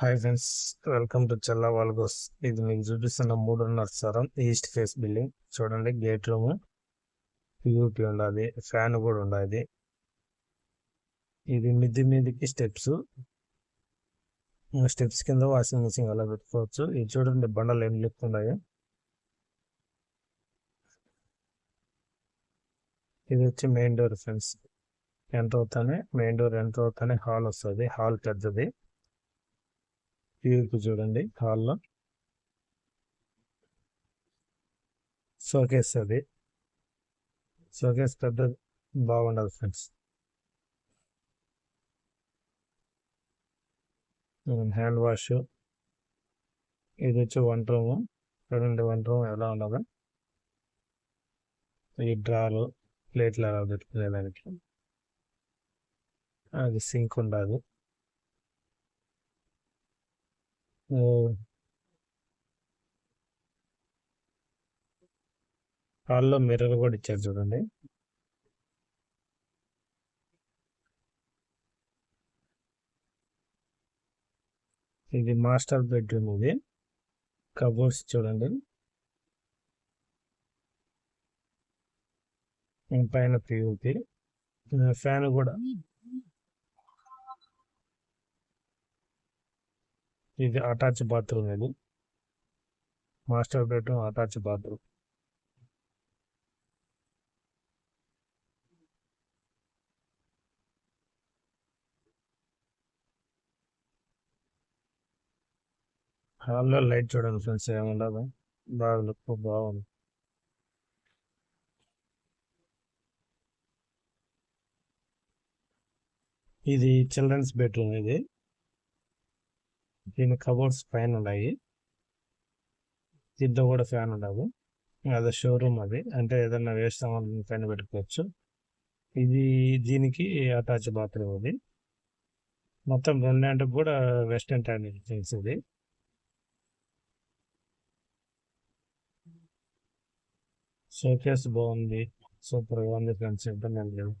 Hi friends welcome to Challa vlogs ఇది మీకు చూపిస్తున్న మూడున్నర స్థలం ఈస్ట్ ఫేస్ బిల్డింగ్ చూడండి గేట్ రూమ్ ప్యూరిటీ ఉండాలి ఫ్యాన్ కూడా ఉండాలి. ఇది మిద్ది మీదకి స్టెప్స్ స్టెప్స్ కింద వాషింగ్ మిషన్ అలా పెట్టుకోవచ్చు. ఇది చూడండి బండలు ఏం ఉన్నాయి. ఇది వచ్చి మెయిన్ డోర్ ఫ్రెండ్స్ ఎంటర్ అవుతానే మెయిన్ డోర్ ఎంటర్ అవుతానే హాల్ వస్తుంది. హాల్ పెద్దది. తీర్పు చూడండి. హాల్లో షోకేస్ అది. షోకేస్ పెద్ద బాగుండదు ఫ్రెండ్స్. Hand wash. ఇది వచ్చి వంట రూమ్. చూడండి వంట రూమ్ ఎలా ఉండదు. ఈ డ్రాలు ప్లేట్లు ఎలా పెట్టుకునేదానికి అది సింక్ ఉండదు. హాల్లో మిర్రర్ కూడా ఇచ్చారు చూడండి. ఇది మాస్టర్ బెడ్రూమ్ ఇది. కబోర్డ్స్ చూడండి. పైన పియూపి ఫ్యాన్ కూడా ఇది అటాచ్ బాత్రూమ్ ఇది. Master bedroom attach bathroom. హాల్లో లైట్ చూడండి ఫ్రెండ్స్ ఏముండదు. బాగా లుక్ బాగుంది. ఇది చిల్డ్రన్స్ బెడ్రూమ్ ఇది. దీని కబోర్డ్స్ పైన ఉన్నాయి. దీంట్లో కూడా ఫ్యాన్ ఉండదు. అదే షోరూమ్ అది. అంటే ఏదన్నా వేస్ట్ సామాన్ పైన పెట్టుకోవచ్చు. ఇది దీనికి అటాచ్ బాత్రూమ్ అది. మొత్తం రెండింటికి కూడా వెస్టర్న్ టైనింగ్స్ ఇది. షోకేస్ బాగుంది. సూపర్గా ఉంది ఫ్రెండ్స్. ఇబ్బంది లేదు.